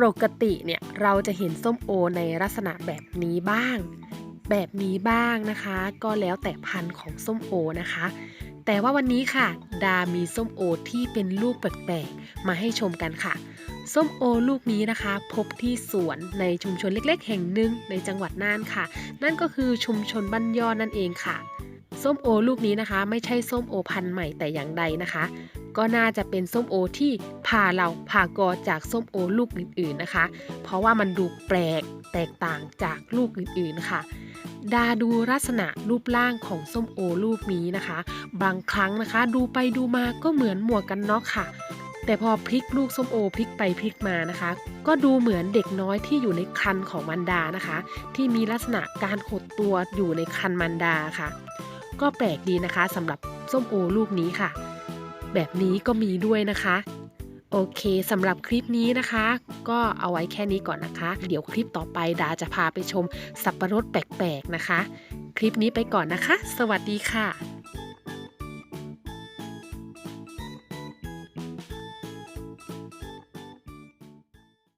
ปกติเนี่ยเราจะเห็นส้มโอในลักษณะแบบนี้บ้าง แบบนี้บ้างนะคะ ก็แล้วแต่พันธุ์ของส้มโอนะคะ แต่ว่าวันนี้ค่ะ ดามีส้มโอที่เป็นลูกแปลกๆมาให้ชมกันค่ะ ส้มโอลูกนี้นะคะ พบที่สวนในชุมชนเล็กๆ แห่งหนึ่งในจังหวัดน่านค่ะ นั่นก็คือชุมชนบ้านยอนั่นเองค่ะ ส้มโอลูกนี้นะคะ ไม่ใช่ส้มโอพันธุ์ใหม่แต่อย่างใดนะคะ ก็น่าจะเป็นส้มโอที่ผ่าเราผ่ากอจากส้มโอลูกอื่นๆนะคะ เพราะว่ามันดูแปลกแตกต่างจากลูกอื่นๆค่ะดาดูลักษณะรูปร่างของส้มโอลูกนี้นะคะ บางครั้งนะคะ ดูไปดูมาก็เหมือนหมวกกันน็อกค่ะ แต่พอพลิกลูกส้มโอพลิกไปพลิกมานะคะ ก็ดูเหมือนเด็กน้อยที่อยู่ในครรภ์ของมันดานะคะ ที่มีลักษณะการขดตัวอยู่ในครรภ์มันดาค่ะ ก็แปลกดีนะคะสำหรับส้มโอลูกนี้ค่ะ แบบนี้ก็มีด้วยนะคะ โอเคสำหรับคลิปนี้นะคะ ก็เอาไว้แค่นี้ก่อนนะคะ เดี๋ยวคลิปต่อไปดาจะพาไปชมสับปะรดแปลกๆนะคะ คลิปนี้ไปก่อนนะคะ สวัสดีค่ะ